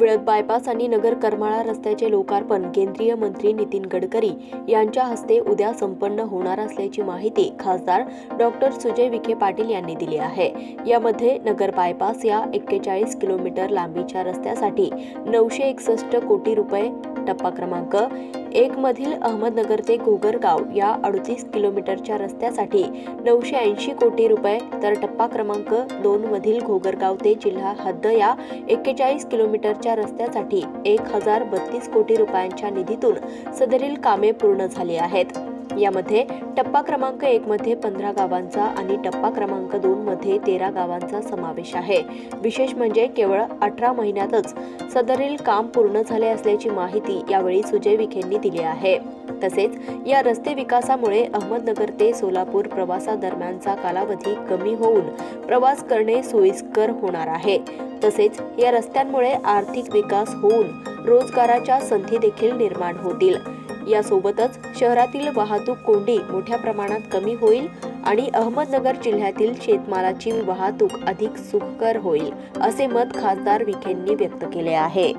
Vilad bypass आणि नगर करमाळा रस्त्याचे लोकार्पण केंद्रीय मंत्री नितीन गडकरी यांच्या हस्ते उद्या संपन्न होणार असल्याची माहिती खासदार डॉक्टर सुजय विखे पाटील यांनी दिली आहे. यामध्ये नगर बायपास या एक्केचाळीस किलोमीटर लांबीच्या रस्त्यासाठी नऊशे एकसष्ट कोटी रुपये टप्पा क्रमांक एकमधील अहमदनगर ते घोगरगाव या अडतीस किलोमीटरच्या रस्त्यासाठी नऊशे ऐंशी कोटी रुपये तर टप्पा क्रमांक दोन मधील घोगरगाव ते जिल्हा हद्द या एक्केचाळीस किलोमीटरच्या रस्त्यासाठी एक हजार बत्तीस कोटी रुपयांच्या निधीतून सदरील कामे पूर्ण झाली आहेत. यामध्ये टप्पा क्रमांक एक मध्ये पंधरा गावांचा आणि टप्पा क्रमांक दोन मध्ये तेरा गावांचा समावेश आहे. विशेष म्हणजे केवळ अठरा महिन्यातच सदरील काम पूर्ण झाले असल्याची माहिती यावेळी सुजय विखेंनी दिली आहे. तसेच या रस्ते विकासामुळे अहमदनगर ते सोलापूर प्रवासादरम्यानचा कालावधी कमी होऊन प्रवास करणे सोयीस्कर होणार आहे. तसेच या रस्त्यांमुळे आर्थिक विकास होऊन रोजगाराच्या संधी देखील निर्माण होतील. यासोबतच शहरातील वाहतूक कोंडी मोठ्या प्रमाणात कमी होईल आणि अहमदनगर जिल्ह्यातील शेतमालाची वाहतूक अधिक सुखकर होईल असे मत खासदार विखेंनी व्यक्त केले आहे.